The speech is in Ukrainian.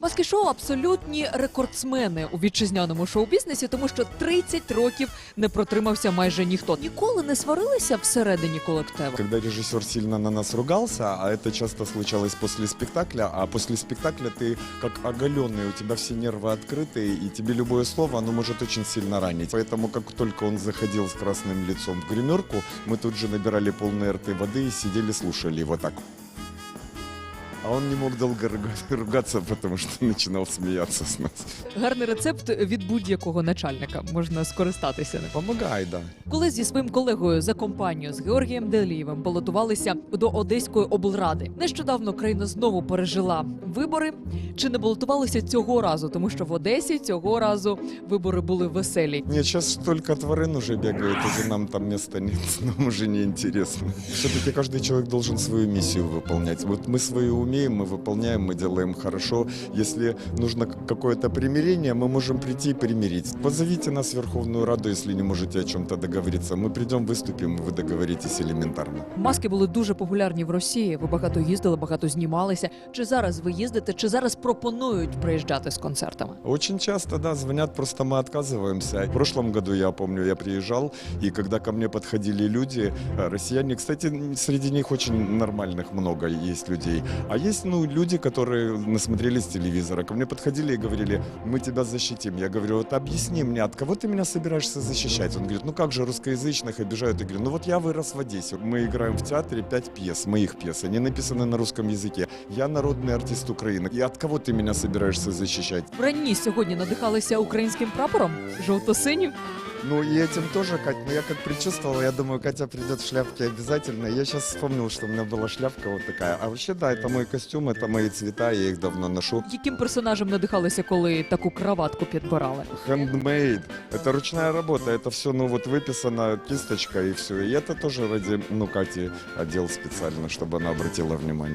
Маски шоу абсолютні рекордсмени у вітчизняному шоу-бізнесі, тому що 30 років не протримався майже ніхто. Ніколи не сварилися всередині колективу. Когда режиссер сильно на нас ругался, а это часто случалось после спектакля, а после спектакля ты как оголенный, у тебя все нервы открыты, и тебе любое слово, оно может очень сильно ранить. Поэтому как только он заходил с красным лицом в гримерку, мы тут же набирали полные рты воды и сидели, слушали его так. А он не мог долго руга- ругаться, потому что начинал смеяться с нас. Гарний рецепт від будь-якого начальника можна скористатися. ним. Помогай, да. Коли зі своїм колегою за компанію з Георгієм Делієвим балотувалися до Одеської облради, нещодавно країна знову пережила вибори. Чи не балотувалися цього разу? Тому що в Одесі цього разу вибори були веселі. Нет, сейчас только тварин уже бегает, уже нам там места нет, нам уже не интересно. Все-таки каждый человек должен свою миссию выполнять. Вот мы свою умеем, мы выполняем, мы делаем хорошо. Если нужно к- какое-то примирение, мы можем прийти и примирить. Позовите нас в Верховную Раду, если не можете о чем-то договориться. Мы придем, выступим, вы договоритесь элементарно. Маски були дуже популярні в Росії. Ви багато їздили, багато знімалися. Чи зараз ви їздите, чи зараз пропонують приїжджати з концертами? Очень часто, да, звонят, просто мы отказываемся. В прошлом году, я помню, я приезжал, и когда ко мне подходили люди, э, россияне, кстати, н- среди них очень нормальных много есть людей. А есть, ну, люди, которые насмотрелись телевизора, ко мне подходили и говорили, мы тебя защитим. Я говорю, вот объясни мне, от кого ты меня собираешься защищать? Он говорит, ну как же русскоязычных обижают? Я говорю, ну вот я вырос в Одессе. Мы играем в театре пять пьес, моих пьес. Они написаны на русском языке. Я народный артист Украины. И от кого ты меня собираешься защищать? Вранні сьогодні надихалися українським прапором жовто-синім. Ну и этим тоже, Кать, ну я как предчувствовал, я думаю, Катя придет в шляпке обязательно. Я сейчас вспомнил, что у меня была шляпка вот такая. А вообще, да, это мой костюм, это мои цвета, я их давно ношу. Яким персонажем надихалися, коли таку краватку підбирали? Handmade. Это ручная работа, это все, ну вот выписано кисточкой и все. И это тоже ради, ну, Кати одел специально, чтобы она обратила внимание.